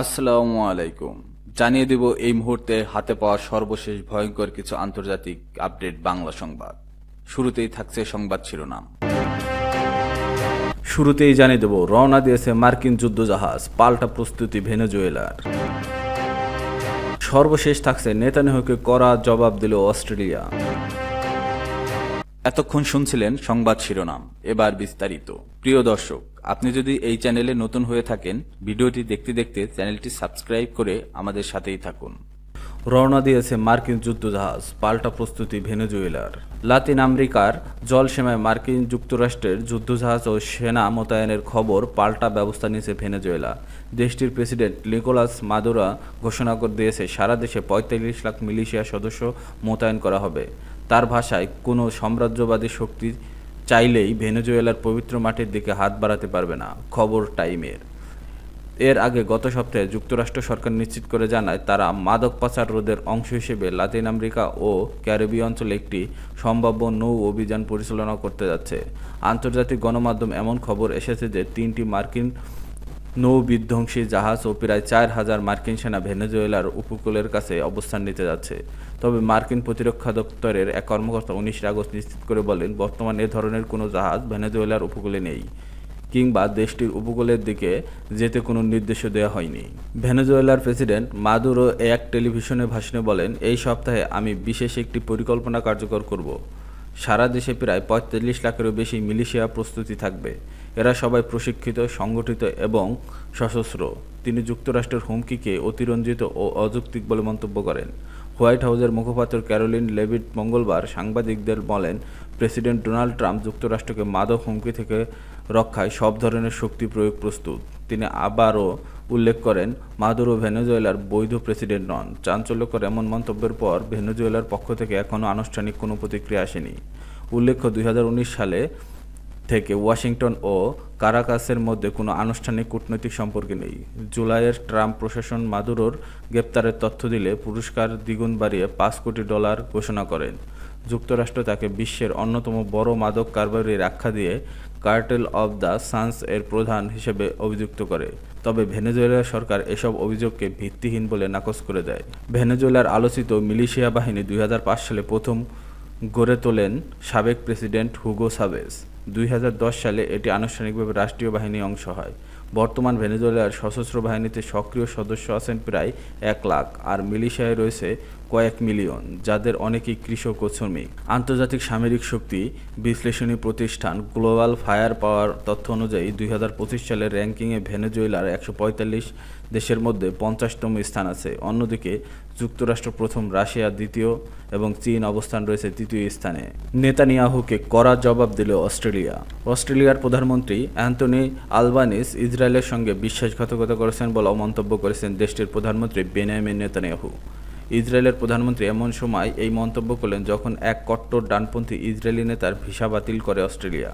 আসসালামু আলাইকুম। জানিয়ে দেব এই মুহূর্তে হাতে পাওয়া সর্বশেষ ভয়ঙ্কর কিছু আন্তর্জাতিক আপডেট বাংলা সংবাদ। শুরুতেই থাকছে সংবাদ শিরোনাম। শুরুতেই জানিয়ে দেব, রওনা দিয়েছে মার্কিন যুদ্ধজাহাজ, পাল্টা প্রস্তুতি ভেনেজুয়েলার। সর্বশেষ থাকছে নেতানিয়াহুকে কড়া জবাব দিল অস্ট্রেলিয়া। এতক্ষণ শুনছিলেন সংবাদ শিরোনাম, এবার বিস্তারিত। প্রিয় দর্শক আপনি যদি এই চ্যানেলে নতুন হয়ে থাকেন, ভিডিওটি দেখতে দেখতে চ্যানেলটি সাবস্ক্রাইব করে আমাদের সাথেই থাকুন। রওনা দিয়েছে মার্কিন যুদ্ধজাহাজ, পাল্টা প্রস্তুতি ভেনেজুয়েলার। লাতিন আমেরিকার জলসীমায় মার্কিন যুক্তরাষ্ট্রের যুদ্ধজাহাজ ও সেনা মোতায়েনের খবর পাল্টা ব্যবস্থা নিয়েছে ভেনেজুয়েলা। দেশটির প্রেসিডেন্ট নিকোলাস মাদুরা ঘোষণা করে, দিয়েছে, সারা দেশে পঁয়তাল্লিশ লাখ মিলিশিয়া সদস্য মোতায়েন করা হবে। তার ভাষায় কোনো সাম্রাজ্যবাদী শক্তি চাইলেই ভেনেজুয়েলার পবিত্র মাটির দিকে হাত বাড়াতে পারবে না, খবর টাইমের। এর আগে গত সপ্তাহে যুক্তরাষ্ট্র সরকার নিশ্চিত করে জানায়, তারা মাদক পাচার রোধের অংশ হিসেবে লাতিন আমেরিকা ও ক্যারিবীয় অঞ্চলে একটি সম্ভাব্য নৌ অভিযান পরিচালনা করতে যাচ্ছে। আন্তর্জাতিক গণমাধ্যম এমন খবর এসেছে যে তিনটি মার্কিন নৌ বিধ্বংসী জাহাজ ও প্রায় চার হাজার মার্কিন সেনা ভেনেজুয়েলার উপকূলের কাছে অবস্থান নিতে যাচ্ছে। তবে মার্কিন প্রতিরক্ষা দপ্তরের এক কর্মকর্তা উনিশে আগস্ট নিশ্চিত করে বলেন, বর্তমানে এ ধরনের কোনো জাহাজ ভেনেজুয়েলার উপকূলে নেই কিংবা দেশটির উপকূলের দিকে যেতে কোনো নির্দেশ দেওয়া হয়নি। ভেনেজুয়েলার প্রেসিডেন্ট মাদুরো এক টেলিভিশনে ভাষণে বলেন, এই সপ্তাহে আমি বিশেষ একটি পরিকল্পনা কার্যকর করব। সারা দেশে প্রায় পঁয়তাল্লিশ লাখেরও বেশি মিলিশিয়া প্রস্তুতি থাকবে। এরা সবাই প্রশিক্ষিত, সংগঠিত এবং সশস্ত্র। তিনি যুক্তরাষ্ট্রের হুমকিকে অতিরঞ্জিত ও অযৌক্তিক বলে মন্তব্য করেন। হোয়াইট হাউসের মুখপাত্র ক্যারোলিন লেভিট মঙ্গলবার সাংবাদিকদের বলেন, প্রেসিডেন্ট ডোনাল্ড ট্রাম্প যুক্তরাষ্ট্রকে মাদক হুমকি থেকে রক্ষায় সব ধরনের শক্তি প্রয়োগ প্রস্তুত। তিনি আবারও উল্লেখ করেন, মাদুরো ভেনেজুয়েলার বৈধ প্রেসিডেন্ট নন। চাঞ্চল্যকর এমন মন্তব্যের পর ভেনেজুয়েলার পক্ষ থেকে এখনও আনুষ্ঠানিক কোনো প্রতিক্রিয়া আসেনি। উল্লেখ্য, দুই সালে থেকে ওয়াশিংটন ও কারাকাসের মধ্যে কোনো আনুষ্ঠানিক কূটনৈতিক সম্পর্ক নেই। জুলাইয়ের ট্রাম্প প্রশাসন মাদুরোর গ্রেপ্তারের তথ্য দিলে পুরস্কার দ্বিগুণ বাড়িয়ে পাঁচ কোটি ডলার ঘোষণা করেন। যুক্তরাষ্ট্র তাকে বিশ্বের অন্যতম বড় মাদক কারবারির আখ্যা দিয়ে কার্টেল অব দ্য সান্স এর প্রধান হিসেবে অভিযুক্ত করে। তবে ভেনেজুয়েলা সরকার এসব অভিযোগকে ভিত্তিহীন বলে নাকচ করে দেয়। ভেনেজুয়েলার আলোচিত মিলিশিয়া বাহিনী দুই হাজার পাঁচ সালে প্রথম গড়ে তোলেন সাবেক প্রেসিডেন্ট হুগো সাবেস দুই হাজার দশ সালে এটি আনুষ্ঠানিকভাবে রাষ্ট্রীয় বাহিনীর অংশ হয়। বর্তমান ভেনেজুয়েলার সশস্ত্র বাহিনীতে সক্রিয় সদস্য আছেন প্রায় এক লাখ, আর মিলিশিয়ায় রয়েছে কয়েক মিলিয়ন, যাদের অনেকেই কৃষক ও শ্রমিক। আন্তর্জাতিক সামরিক শক্তি বিশ্লেষণী প্রতিষ্ঠান গ্লোবাল ফায়ার পাওয়ার তথ্য অনুযায়ী দুই হাজার পঁচিশ সালের র্যাঙ্কিংয়ে ভেনেজুয়েলার একশো পঁয়তাল্লিশ দেশের মধ্যে পঞ্চাশতম স্থান আছে। অন্যদিকে যুক্তরাষ্ট্র প্রথম, রাশিয়া দ্বিতীয় এবং চীন অবস্থান রয়েছে তৃতীয় স্থানে। নেতানিয়াহুকে কড়া জবাব দিল অস্ট্রেলিয়া। অস্ট্রেলিয়ার প্রধানমন্ত্রী অ্যান্থনি আলবানিস ইসরায়েলের সঙ্গে বিশ্বাসঘাতকতা করেছেন বলে মন্তব্য করেছেন দেশটির প্রধানমন্ত্রী বেনিয়ামিন নেতানিয়াহু। ইসরায়েলের প্রধানমন্ত্রী এমন সময় এই মন্তব্য করলেন যখন এক কট্টর ডানপন্থী ইসরায়েলি নেতার ভিসা বাতিল করে অস্ট্রেলিয়া।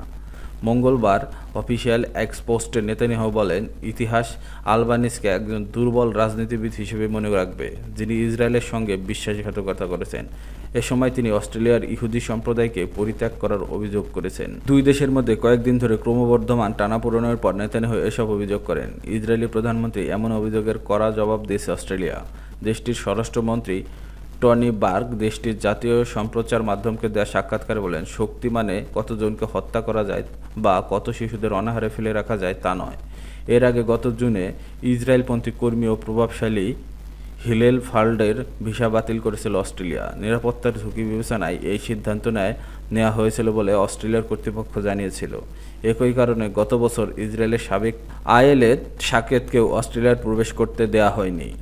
মঙ্গলবার অফিসিয়াল এক্সপোস্টে নেতানিয়াহু বলেন, ইতিহাস আলবানিসকে একজন দুর্বল রাজনীতিবিদ হিসেবে মনে রাখবে, যিনি ইসরায়েলের সঙ্গে বিশ্বাসঘাতকতা করেছেন। এ সময় তিনি অস্ট্রেলিয়ার ইহুদি সম্প্রদায়কে পরিত্যাগ করার অভিযোগ করেছেন। দুই দেশের মধ্যে কয়েকদিন ধরে ক্রমবর্ধমান টানাপোড়েনের পর নেতানিয়াহু এসব অভিযোগ করেন। ইসরায়েলি প্রধানমন্ত্রী এমন অভিযোগের কড়া জবাব দিয়েছে অস্ট্রেলিয়া। দেশটির স্বরাষ্ট্রমন্ত্রী টনি বার্গ দেশটির জাতীয় সম্প্রচার মাধ্যমকে দেওয়া সাক্ষাৎকারে বলেন, শক্তি মানে কতজনকে হত্যা করা যায় বা কত শিশুদের অনাহারে ফেলে রাখা যায় তা নয়। এর আগে গত জুনে ইসরায়েলপন্থী কর্মী ও প্রভাবশালী হিলেল ফাল্ডের ভিসা বাতিল করেছিল অস্ট্রেলিয়া। নিরাপত্তার ঝুঁকি বিবেচনায় এই সিদ্ধান্ত নেয় নেওয়া হয়েছিল বলে অস্ট্রেলিয়ার কর্তৃপক্ষ জানিয়েছিল। একই কারণে গত বছর ইসরায়েলের সাবেক আয়েলের সাকেতকেও অস্ট্রেলিয়ার প্রবেশ করতে দেয়া হয়নি।